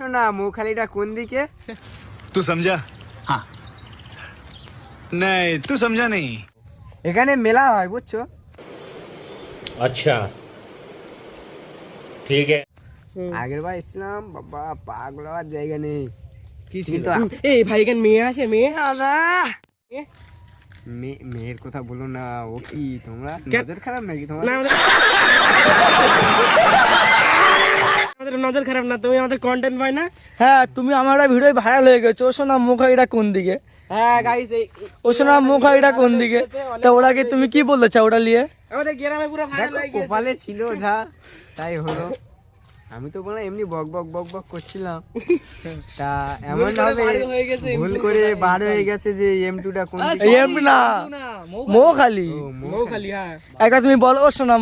না মুখালিটা কোন দিকে? তুই সমঝা হ্যাঁ নাই তুই সমঝা নেই এখানে মেলা হয় বুঝছ? আচ্ছা ঠিক আছে আগের বার এসেছিলাম বাবা পাগল হওয়ার জায়গা নেই। কিন্তু এই ভাই এখানে মেয়ে আছে মেয়ে? মেয়ের কথা বলো না ও কি তোমরা নজর খারাপ নাকি তোমার আমাদের নজর খারাপ না তুমি আমাদের কন্টেন্ট পাই না? হ্যাঁ তুমি আমার ভিডিও ভাইরাল হয়ে গেছো ও শোনা মুখ এটা কোন দিকে? হ্যাঁ, ও শোনা মুখ এটা কোন দিকে? তা তুমি কি ছিল আমি তো এমনি বক বক বক বক করছিলাম। তা এমন করে হয়ে গেছে যে এম টুটা কোন না মৌখালি হ্যাঁ। তুমি বলো শোনা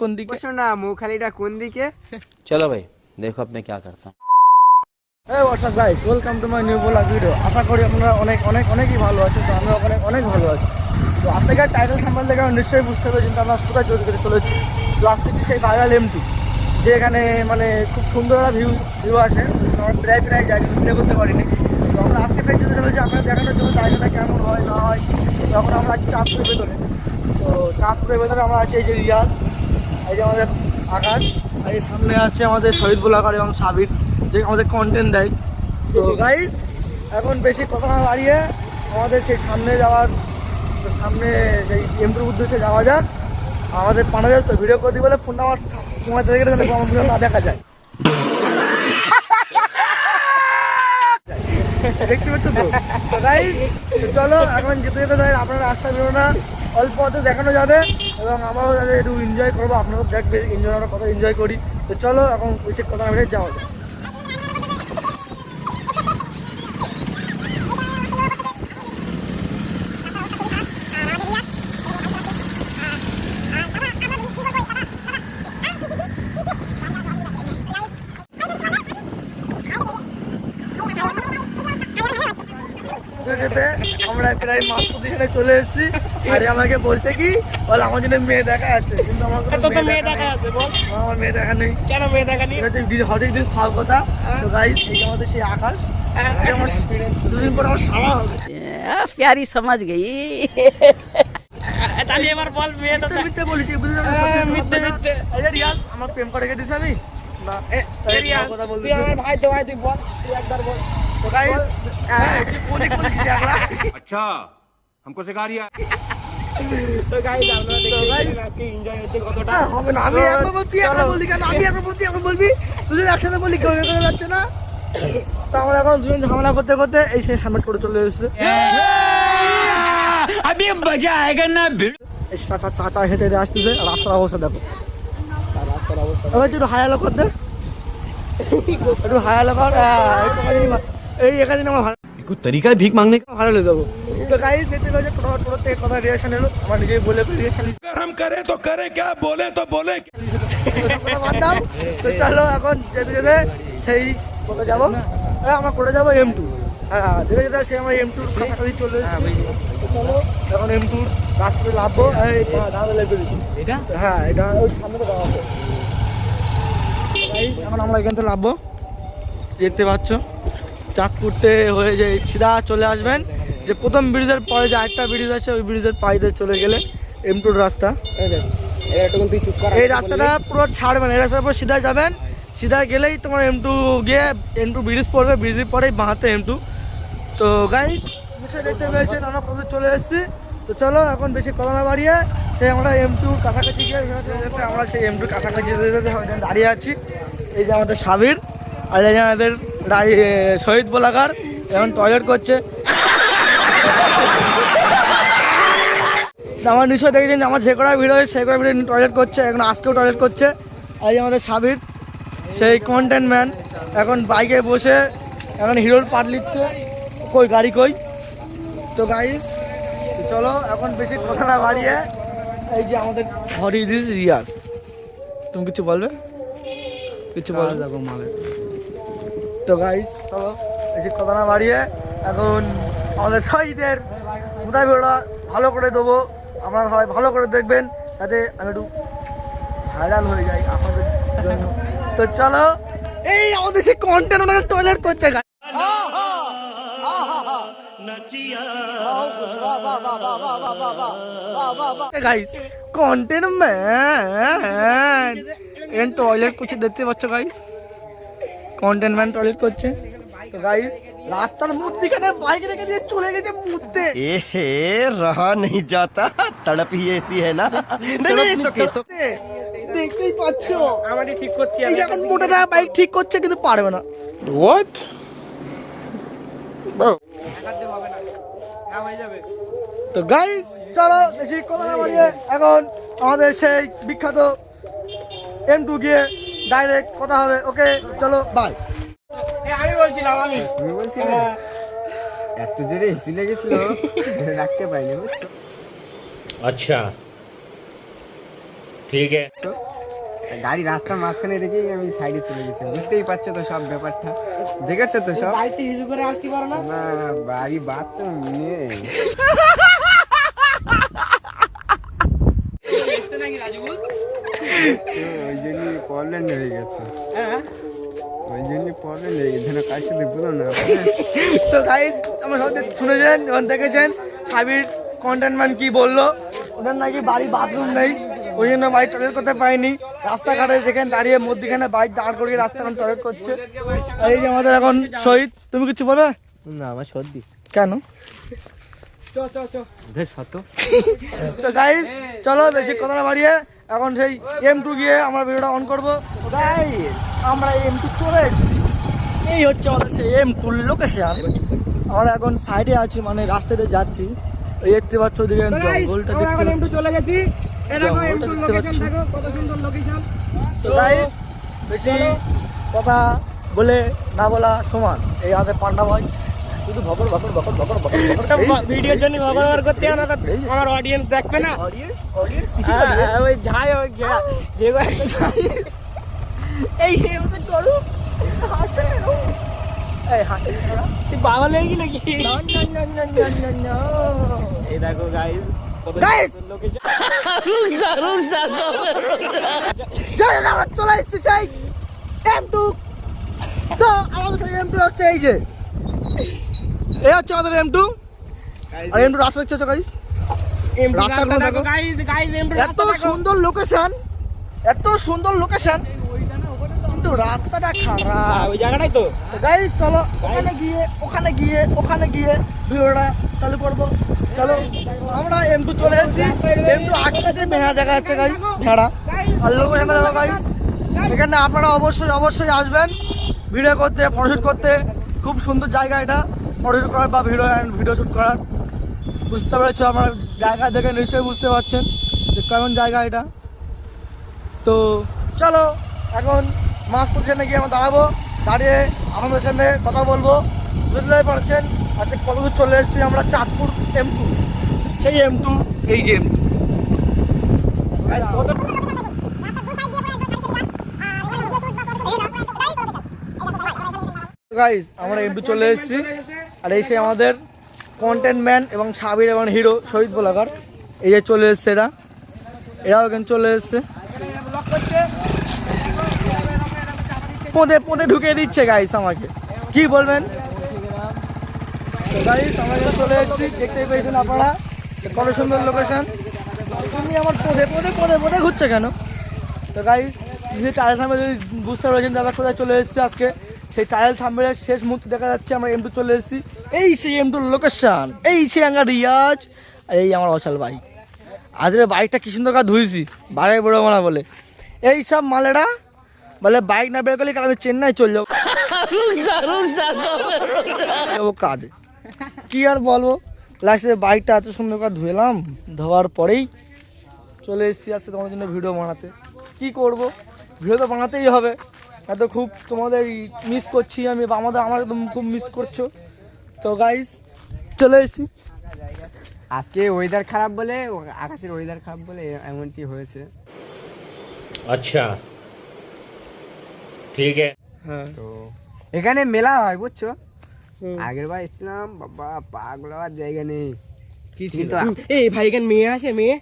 কোন দিকে? শোনা মৌখালিটা কোন দিকে? চলো ভাই। দেখো আপনি ক্যা করতাম হ্যাঁ WhatsApp guys welcome to my new blog video আশা করি আপনারা অনেক অনেক, অনেকই ভালো আছে, তো আমরা অনেক অনেক ভালো আছি। তো আজ থেকে টাইটেল সাম্বাল থেকে আমরা নিশ্চয়ই বুঝতে হবে কিন্তু আমরা কোথায় চলে করে চলেছি তো আজ সেই ভাইরাল এমটি যে এখানে মানে খুব সুন্দর একটা ভিউ ভিউ আসে। আমরা প্রায় প্রায় যাই ভিডিও করতে পারিনি। তো আমরা আজকে প্রায় চলে চলেছি আমরা দেখানোর জন্য জায়গাটা কেমন হয়, না হয়। তখন আমরা আছি চাঁদপুরের ভেতরে। তো চাঁদপুরের ভেতরে আমরা আছি এই যে রিয়াজ, এই যে আমাদের আকাশ। আর এই সামনে আছে আমাদের শহীদ বোলাকার এবং সাবির, যে আমাদের কন্টেন্ট দেয়। তো গাইজ এখন বেশি কথা না বাড়িয়ে আমাদের সেই সামনে যাওয়ার সামনে সেই এমপুর উদ্দেশ্যে যাওয়া যাক। আমাদের পানা যায় তো ভিডিও করে দিই বলে ফোনটা আমার তোমার থেকে গেলে না দেখা যায়। দেখতে পাচ্ছ তো? চলো, এখন যেতে যেতে আপনারা রাস্তা বেরো না। অল্প হতে দেখানো যাবে এবং আমরাও যাতে একটু এনজয় করব, আপনারাও দেখবে এনজয় আমরা কথা এনজয় করি। তো চলো, এখন কথা যাওয়া যাক যেতে যেতে এটা হ্যাঁ। হ্যাঁ। দুদিন পর আমার সমাজ গেই। বল মেয়ে তো বলেছি বুঝতে হ্যাঁ, মিথ্যে মিথ্যে। আরে রিয়াল আমার প্রেম করে গেছিস আমি? না। আমার ভাই তো ভাই তুই বল তুই একবার বল। তো গাইস হ্যাঁ কি বলি বলেছি আমরা अच्छा हमको सिखा रिया তো গাইস আপনারা দেখতে আজকে এনজয় হচ্ছে কতটা হ্যাঁ, হবে না আমি একবার বলছি একবার বলি কেন আমি একবার বলছি একবার বলবি দুজন একসাথে বলি কেউ কেউ যাচ্ছে না তো আমরা এখন দুজন ঝামেলা করতে করতে এই সেই সামনে করে চলে এসেছে अभी मजा आएगा ना এই চাচা চাচা হেঁটে হেঁটে আসতেছে আর রাস্তার অবস্থা দেখো এবার একটু হায়ালো করতে একটু হায়ালো কর হ্যাঁ, একটু এখানে মা- এই এখানে আমার ভাড়া একটু তরিকায় ভিক মাংনে ভাড়া লে যাব। তো গাইস যেতে পাচ্ছ কোথাও কোথাও থেকে কথা রিয়াকশন এলো? আমার নিজে বলে রিয়াকশন হাম করে তো করে কে বলে তো বলে তো চলো এখন যেতে যেতে সেই কোথায় যাব? আরে আমার কোথায় যাব? এম টু হ্যাঁ যেতে যেতে সেই আমার এম টুর কাছাকাছি চলে হ্যাঁ, চলো এখন এম টুর রাস্তাতে লাভবো এই দাদা হ্যাঁ, লাইব্রেরি এটা? হ্যাঁ এটা ওই সামনে তো দাঁড়াবো এখন আমরা এখান থেকে লাভবো যেতে পাচ্ছ? চাঁদপুরতে হয়ে যে সিধা চলে আসবেন যে প্রথম ব্রিজের পরে যে আরেকটা ব্রিজ আছে ওই ব্রিজের পাইতে চলে গেলে এম টুর রাস্তা। এই রাস্তাটা পুরো ছাড়বেন এই রাস্তার পর সিধা যাবেন সিধা গেলেই তোমার এম টু গিয়ে এম টু ব্রিজ পড়বে ব্রিজের পরেই বাঁহাতে এম টু তো গাইজ নিশ্চয়ই দেখতে পেয়েছেন আমরা প্রথমে চলে এসেছি। তো চলো এখন বেশি কথা না বাড়িয়ে সেই আমরা এম টুর কাছাকাছি গিয়ে আমরা সেই এম টুর কাছাকাছি দাঁড়িয়ে আছি। এই যে আমাদের সাবির আর এই যে আমাদের শহীদ বোলাকার এখন টয়লেট করছে। আমার নিশ্চয় দেখেছেন আমার যে কটা ভিডিও হয় সেই কটা ভিডিও টয়লেট করছে, এখন আজকেও টয়লেট করছে। আর আমাদের সাবির, সেই কন্টেন্ট ম্যান এখন বাইকে বসে, এখন হিরোর পাট লিখছে। কই, গাড়ি কই? তো গাড়ি চলো, এখন বেশি কথা না বাড়িয়ে, এই যে আমাদের হরি দিস রিয়াজ। তুমি কিছু বলবে? কিছু বলবে দেখো, মালে। তো গাইস চলো বেশি কথা না বাড়িয়ে, এখন আমাদের শহীদের মোটাই ভিডিওটা ভালো করে দেবো। আপনারা সবাই ভালো করে দেখবেন, যাতে আমি একটু ভাইরাল হয়ে যাই আপনাদের জন্য। তো চলো, এই আমাদের সেই কন্টেন্ট ওনাকে টয়লেট করছে guys। Guys content man toilet করছে, দেখতে পাচ্ছ গাইস কন্টেনমেন্ট টয়লেট করছে। তো গাইস রাস্তার মধ্যখানে বাইক রেখে দিয়ে চলে গেছে মধ্যে এ হে রহা নেই যাতা তড়প হি এসি না। দেখতেই পাচ্ছো। আমাদের ঠিক করতে হবে এখন মোটাটা বাইক ঠিক করছে কিন্তু পারবে না। হোয়াট ব্রো যাবে তো গাইস চলো বেশি কথা বলিয়ে এখন আমাদের সেই বিখ্যাত এম টু গিয়ে ডাইরেক্ট কথা হবে। ওকে চলো বাই আমি বলছিলাম আমি। তুমি বলছিলে? হ্যাঁ। এত জোরে হিসি লেগেছিল রাখতে পারিনি আচ্ছা। ঠিক আছে। গাড়ি রাস্তার মাঝখানে রেখেই আমি সাইডে চলে গেছি বুঝতেই পারছ তো সব ব্যাপারটা। দেখেছ তো সব? বাড়িতে হিজু করে আসতে পারো না? না বাড়ি বাথরুম নিয়ে জন্যই প্রবলেম হয়ে গেছে। ওই জন্যই প্রবলেম হয়ে গেছে। না কার সাথে বলো না। তো আমার সাথে শুনেছেন এবং দেখেছেন? সাবির কন্টেন্টম্যান কি বলল? ওনার নাকি বাড়ি বাথরুম নেই। ওই জন্য বাড়ি টয়লেট করতে পারেনি। রাস্তাঘাটে যেখানে দাঁড়িয়ে মধ্যখানে বাইক দাঁড় করিয়ে রাস্তাঘাট টয়লেট করছে। এই যে আমাদের এখন শহীদ তুমি কিছু বলবে? না আমার সর্দি। কেন? তো গাইস চলো বেশি কথা না বাড়িয়ে এখন সেই এম টু গিয়ে আমরা ভিডিওটা অন করব। গাইস আমরা এম টু চলে এসেছি। এই হচ্ছে আমাদের সেই এম টু লোকেশন আমরা এখন সাইডে আছি মানে রাস্তাতে যাচ্ছি। দেখতে পাচ্ছ ওদিকে জঙ্গলটা দেখতে এখন একটু চলে গেছি। জঙ্গলটা দেখতে লোকেশন পাচ্ছি। কত সুন্দর লোকেশন তো গাইস বেশি কথা বলে না বলা সমান। এই আমাদের পান্ডা ভাই। শুধু ভকর ভকর ভকর ভকর ভকর ভকর ভিডিওর জন্য ব্যবহার করতে হবে না তো? আমার অডিয়েন্স দেখবে না? অডিয়েন্স অডিয়েন্স কিছু হ্যাঁ, হ্যাঁ, ওই যাই হোক যা- যে এই সেই আমাদের গরু হাসছে কেন? এই হাসছে তুই পাগল হয়ে গেলি নাকি? না, না, না, না, না। এই দেখো গাইস চলে এসেছি সেই এম টু তো আমাদের সেই এম টু হচ্ছে এই যে। এই হচ্ছে আমাদের এম টু আর এম টু রাস্তা দেখছ গাইস রাস্তাগুলো দেখো। এত সুন্দর লোকেশন এত সুন্দর লোকেশন কিন্তু রাস্তাটা খারাপ। ওই জায়গাটাই তো। গাইস চলো ওখানে গিয়ে ওখানে গিয়ে ওখানে গিয়ে ভিডিওটা চালু করব। চলো আমরা এম টু চলে এসেছি। এম টু আটটাতে ভেড়া দেখা যাচ্ছে গাইস ভেড়া। আর লোকেশন দেখো গাইস এখানে আপনারা অবশ্যই অবশ্যই আসবেন। ভিডিও করতে ফটোশুট করতে। খুব সুন্দর জায়গা এটা। ফটোশুট করার বা ভিডিও অ্যান্ড ভিডিও শ্যুট করার। বুঝতে পেরেছ? আমার জায়গা দেখে নিশ্চয়ই বুঝতে পারছেন যে কেমন জায়গা এটা। তো চলো এখন মাছ পজিশনে গিয়ে আমরা দাঁড়াবো। দাঁড়িয়ে আমাদের সাথে কথা বলব। বুঝতে পারছেন? আজকে কত দূর চলে এসেছি আমরা? চাঁদপুর এম টু সেই এম টু এই যে এম গাইস আমরা এম টু চলে এসেছি। আর এই সেই আমাদের কন্টেন্ট ম্যান এবং সাবির এবং হিরো শহীদ বলাকার। এই যে চলে এসছে এরা। এরাও এখানে চলে এসছে। পোঁদে পোঁদে ঢুকিয়ে দিচ্ছে গাইস আমাকে। কি বলবেন? গাইস আমরা চলে এসেছি। দেখতেই পেয়েছেন আপনারা কত সুন্দর লোকেশন তুমি আমার পোঁদে পোঁদে পোঁদে পোঁদে ঘুরছে কেন? তো গাইস যদি টায়ার থামবে যদি বুঝতে পেরেছেন দাদা কোথায় চলে এসেছি আজকে সেই টায়ার থামবে শেষ মুহূর্তে দেখা যাচ্ছে আমরা এম টু চলে এসেছি। এই সেই এম টুর লোকেশন এই সেই আমার রিয়াজ এই আমার অচল বাইক আজকে বাইকটা কি সুন্দর করে ধুইছি বাড়াই বড় মানা বলে। এই সব মালেরা বলে বাইক না বের করলে আমি চেন্নাই চলে যাব। কাজে। কি আর বলব? লাস্টে বাইকটা এত সুন্দর করে ধুয়েলাম ধোয়ার পরেই চলে এসেছি আজকে তোমার জন্য ভিডিও বানাতে। কি করব? ভিডিও তো বানাতেই হবে। এত খুব তোমাদের মিস করছি আমি আমাদের আমার একদম খুব মিস করছ। তো গাইস চলে এসেছি। আজকে ওয়েদার খারাপ বলে আকাশের ওয়েদার খারাপ বলে এমনটি হয়েছে। আচ্ছা। ঠিক হ্যাঁ। তো এখানে মেলা হয় বুঝছ? আগের বার এসেছিলাম বাবা পাগলার জায়গা নেই। কিন্তু এই ভাই এখানে মেয়ে আসে মেয়ে?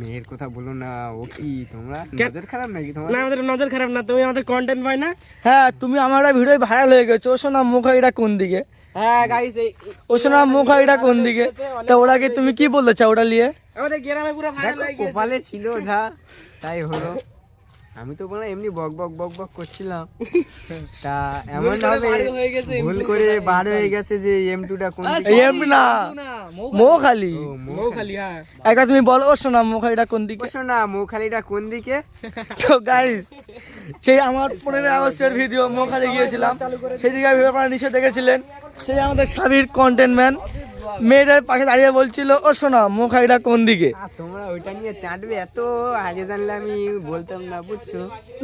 মেয়ের কথা বলো না ও কি তোমরা নজর খারাপ নাকি তোমার? না আমাদের নজর খারাপ না তুমি আমাদের কন্টেন্ট পাই না? হ্যাঁ তুমি আমার ভিডিও ভাইরাল হয়ে গেছো ও শোনা মুখ হয় এটা কোন দিকে? হ্যাঁ গাইস ও শোনা মুখ হয় এটা কোন দিকে? তা ওটাকে তুমি কি বলতে চাও ওটা নিয়ে? আমাদের গ্রামে পুরো ভাইরাল হয়ে গেছে। কপালে ছিল যা তাই হলো। আমি তো বলে এমনি বক বক বক বক করছিলাম। তা এমন ভাবে বার হয়ে গেছে ভুল করে বার হয়ে গেছে যে এম টুটা কোন এই না মো খালি মো- খালি হ্যাঁ। একটা তুমি বলো ও শোনা মুখ হয় কোন দিকে? বসো না মৌখালিটা কোন দিকে? তো গাইস সেই আমার পনেরোই আগস্টের ভিডিও মোখানে গিয়েছিলাম। সেই দিকে ভিডিও আপনারা নিশ্চয় দেখেছিলেন। সেই আমাদের স্বামীর কন্টেন্ট ম্যান মেয়েটার পাশে দাঁড়িয়ে বলছিল ও শোনা মোখাইটা কোন দিকে? তোমরা ওইটা নিয়ে চাটবে এত আগে জানলে আমি বলতাম না বুঝছ?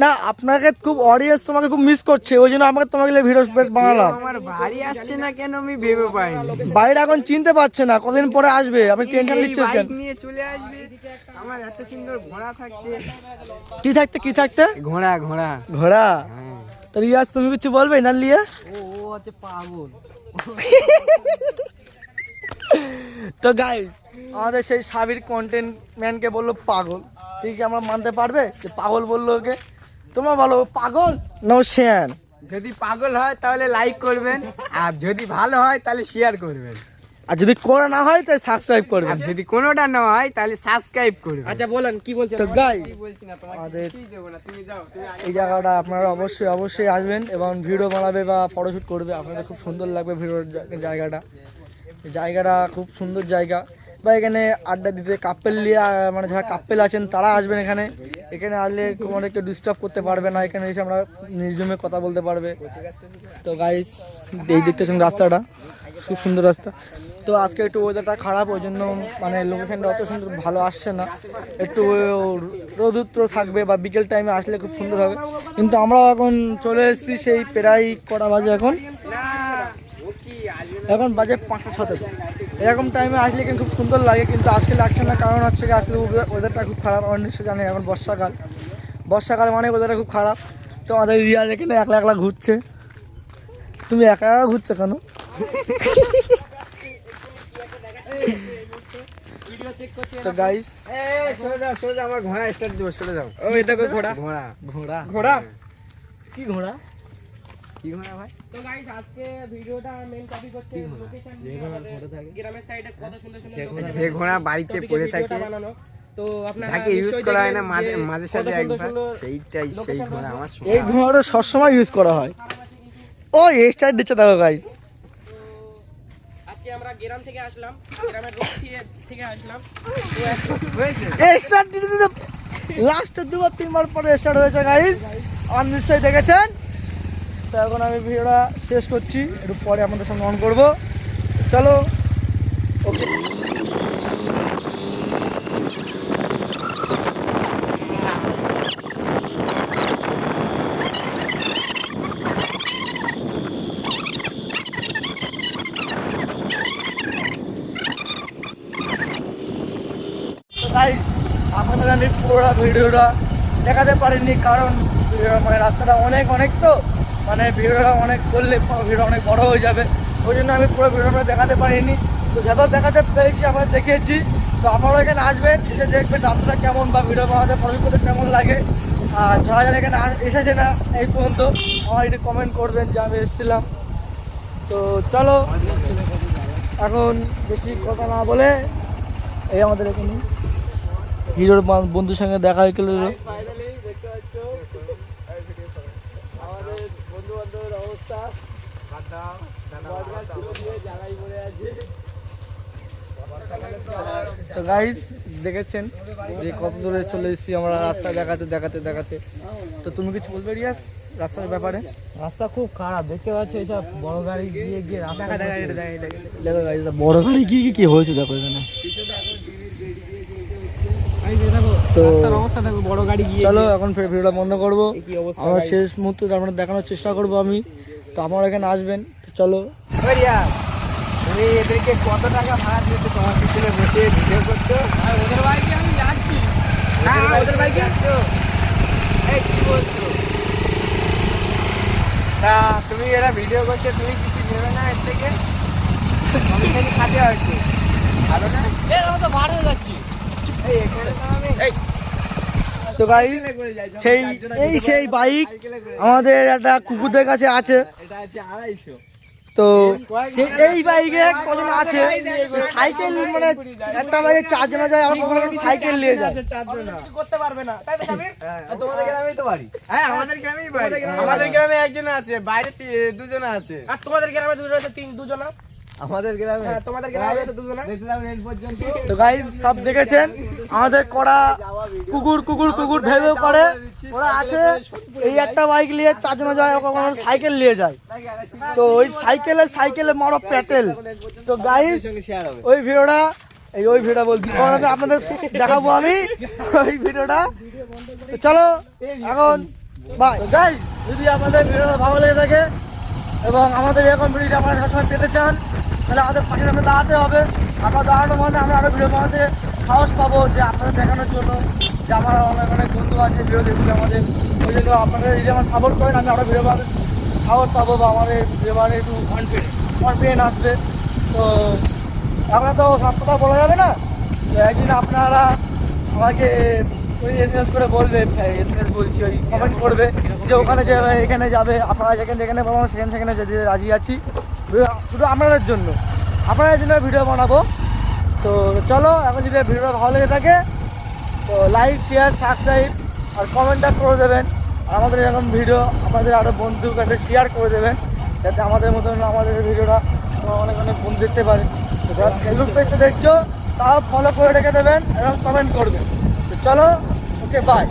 না আপনাকে খুব অডিয়েন্স তোমাকে খুব মিস করছে ওই জন্য আমাকে তোমাকে ভিডিও বানালাম। আমার বাড়ি আসছে না কেন আমি ভেবে পাইনি? বাইরে এখন চিনতে পারছে না কদিন পরে আসবে আপনি টেনশন নিচ্ছেন কেন? নিয়ে চলে আসবে আমার এত সুন্দর ঘোড়া থাকতে। কি থাকতে কি থাকতে? ঘোড়া ঘোড়া। ঘোড়া? হ্যাঁ। তো রিয়াজ তুমি কিছু বলবে না লিয়ে? তো গাইস আমাদের সেই সাবির কন্টেন্ট ম্যানকে বলল পাগল। ঠিক কি আমরা মানতে পারবে? যে পাগল বলল ওকে। তোমার বলো পাগল? নো শ্যান যদি পাগল হয় তাহলে লাইক করবেন। আর যদি ভালো হয় তাহলে শেয়ার করবেন। আর যদি করে না হয় তাহলে সাবস্ক্রাইব করবেন। আর যদি কোনোটা না হয় তাহলে সাবস্ক্রাইব করবেন। আচ্ছা বলেন কি বলছেন? তো গাইস বলছি না তোমাকে? আমাদের কিছুই দেবো না? তুমি যাও তুমি এই জায়গাটা আপনারা অবশ্যই অবশ্যই আসবেন এবং ভিডিও বানাবে বা ফটোশ্যুট করবে। আপনাদের খুব সুন্দর লাগবে ভিডিওর জায়গাটা। জায়গাটা খুব সুন্দর জায়গা। বা এখানে আড্ডা দিতে কাপেল নিয়ে মানে যারা কাপেল আছেন তারা আসবেন এখানে। এখানে আসলে তোমাদের একটু ডিস্টার্ব করতে পারবে না, এখানে এসে আমরা নির্জমে কথা বলতে পারবে। তো গাইস এই দেখতেছেন রাস্তাটা, খুব সুন্দর রাস্তা। তো আজকে একটু ওয়েদারটা খারাপ, ওই জন্য মানে লোকেশনটা অত সুন্দর ভালো আসছে না। একটু রোদুত্র থাকবে বা বিকেল টাইমে আসলে খুব সুন্দর হবে। কিন্তু আমরা এখন চলে এসেছি সেই প্রায় কটা বাজে এখন। এখন বাজে পাঁচটা সতেরো এরকম টাইমে আসলে কিন্তু খুব সুন্দর লাগে কিন্তু আজকে লাগছে না কারণ হচ্ছে কি আজকে ওয়েদারটা খুব খারাপ আমার নিশ্চয় জানে এখন বর্ষাকাল। বর্ষাকাল মানে ওয়েদারটা খুব খারাপ। তো আমাদের রিয়াজ এখানে একলা একলা ঘুরছে। তুমি একা একা ঘুরছো কেন? তো গাইস আমার ঘোড়া স্টার্ট দিবো যাও ঘোড়া ঘোড়া? ঘোড়া। ঘোড়া? কি ঘোড়া? কি ঘোড়া ভাই? তো গাইস আজকে ভিডিওটা মেইন টপিক হচ্ছে লোকেশন গ্রামের সাইডে কত সুন্দর সুন্দর যে ঘোড়া বাড়িতে পড়ে থাকে। তো আপনারা ইউজ করা হয় না মাঝে মাঝে সাথে একবার সেইটাই সেই ঘোড়া আমার এই সবসময় ইউজ করা হয়। ও স্টার দিচ্ছে দেখো গাইস আজকে আমরা গ্রাম থেকে আসলাম। গ্রামের রোড থেকে থেকে আসলাম। স্টার্ট দিতে দিতে দুবার তিনবার পরে স্টার্ট হয়েছে গাইস আর নিশ্চয়ই দেখেছেন? তো এখন আমি ভিডিওটা শেষ করছি, একটু পরে আপনাদের সঙ্গে অন করব। চলো। ওকে তাই আপনাদের আমি পুরো ভিডিওটা দেখাতে পারিনি, কারণ মানে রাস্তাটা অনেক অনেক তো। মানে ভিডিওটা অনেক করলে ভিডিও অনেক বড় হয়ে যাবে। ওই জন্য আমি পুরো ভিডিওটা দেখাতে পারিনি। তো যত দেখাতে পেরেছি, আমরা দেখেছি তো আপনারা এখানে আসবেন, এসে দেখবেন রাস্তাটা কেমন বা ভিডিও বানাতে ফলো করতে কেমন লাগে। আর যারা যারা এখানে এসেছে না, এই পর্যন্ত আমার একটু কমেন্ট করবেন যে আমি এসেছিলাম। তো চলো, এখন বেশি কথা না বলে এই আমাদের এখানে। হিরোর বন্ধুর সঙ্গে দেখা হয়ে গেল। তো গাইস দেখেছেন যে কত দূরে চলে এসেছি আমরা রাস্তা দেখাতে দেখাতে দেখাতে। তো তুমি কিছু বলবে রিয়াস রাস্তার ব্যাপারে? রাস্তা খুব খারাপ দেখতে পাচ্ছ এইসব বড় গাড়ি গিয়ে গিয়ে রাস্তা দেখা দেখো গাইস বড় গাড়ি গিয়ে কি হয়েছে দেখো এখানে। তো অবস্থা দেখো বড় গাড়ি গিয়ে চলো এখন ভিডিওটা বন্ধ করব। আমার শেষ মুহূর্তে আপনার দেখানোর চেষ্টা করব আমি। তো আমার এখানে আসবেন তো চলো। তুমি এদেরকে কত টাকা ভাড়া দিয়েছ? তোমার পিছনে বসে ভিডিও করছ। আর ওদের বাইকে আমি যাচ্ছি। না ওদের বাইকে যাচ্ছ? এই কি বলছো? তা তুমি এরা ভিডিও করছ তুমি কিছু নেবে না এর থেকে? কমিশন খাতে হয়তো ভালো না? আমরা তো বার হয়ে যাচ্ছি। এই এখানে তো আমি তো গাইস সেই এই সেই বাইক। আমাদের একটা কুকুরদের কাছে আছে। আছে তো সেই এই বাইকে কজন আছে? সাইকেল মানে একটা বাইকে চারজনা যায় আর কখনো সাইকেল নিয়ে যায়। চারজনা কিছু করতে পারবে না তাই তো সাবির তোমাদের গ্রামেই তো বাড়ি হ্যাঁ আমাদের গ্রামেই বাড়ি আমাদের গ্রামে একজন আছে বাইরে দুজন আছে। আর তোমাদের গ্রামে দুজন রয়েছে তিন দুজনা? আমাদের গ্রামে। হ্যাঁ, তোমাদের গ্রামে পর্যন্ত। তো গাইস সব দেখেছেন? আমাদের কড়া কুকুর কুকুর কুকুর ভেবেও করে ওরা আছে এই একটা বাইক নিয়ে চারজনে যায় কখনো সাইকেল নিয়ে যায়। তো ওই সাইকেলে সাইকেলে মারো প্যাটেল। তো গাইস ওই ভিডিওটা এই ওই ভিডিওটা বলছি। আপনাদের দেখাবো আমি ওই ভিডিওটা। তো চলো এখন বাই গাই যদি আপনাদের ভিডিওটা ভালো লেগে থাকে এবং আমাদের এরকম ভিডিওটা আপনারা সবসময় পেতে চান তাহলে আমাদের পাশে সামনে দাঁড়াতে হবে। আমরা দাঁড়ানো মানে আমরা আরও ভিডিও বানাতে সাহস পাবো যে আপনাদের দেখানোর জন্য, যে আমার অনেক অনেক বন্ধু আছে ভিডিও দেখছে আমাদের। ওই জন্য আপনারা যদি আমার সাপোর্ট করেন, আমি আরও ভিডিও বানাতে সাহস পাবো বা আমাদের ভিডিও বানাতে একটু কনফিডেন্ট কনফিডেন্ট আসবে। তো আমরা তো সব কথা বলা যাবে না? তো একদিন আপনারা আমাকে ওই এস এস করে বলবে এস এস বলছি, ওই কমেন্ট করবে যে ওখানে যে এখানে যাবে, আপনারা যেখানে যেখানে পাবো সেখানে সেখানে যেতে রাজি আছি। শুধু আপনাদের জন্য। আপনাদের জন্য ভিডিও বানাবো। তো চলো, এখন যদি ভিডিওটা ভালো লেগে থাকে, তো লাইক শেয়ার সাবস্ক্রাইব আর কমেন্টটা করে দেবেন। আর আমাদের এরকম ভিডিও আপনাদের আরও বন্ধুর কাছে শেয়ার করে দেবেন, যাতে আমাদের মতন আমাদের ভিডিওটা অনেক অনেক বন্ধু দেখতে পারে। তো যারা ফেসবুক পেজে দেখছ, তারাও ফলো করে রেখে দেবেন এবং কমেন্ট করবেন। তো চলো ওকে বাই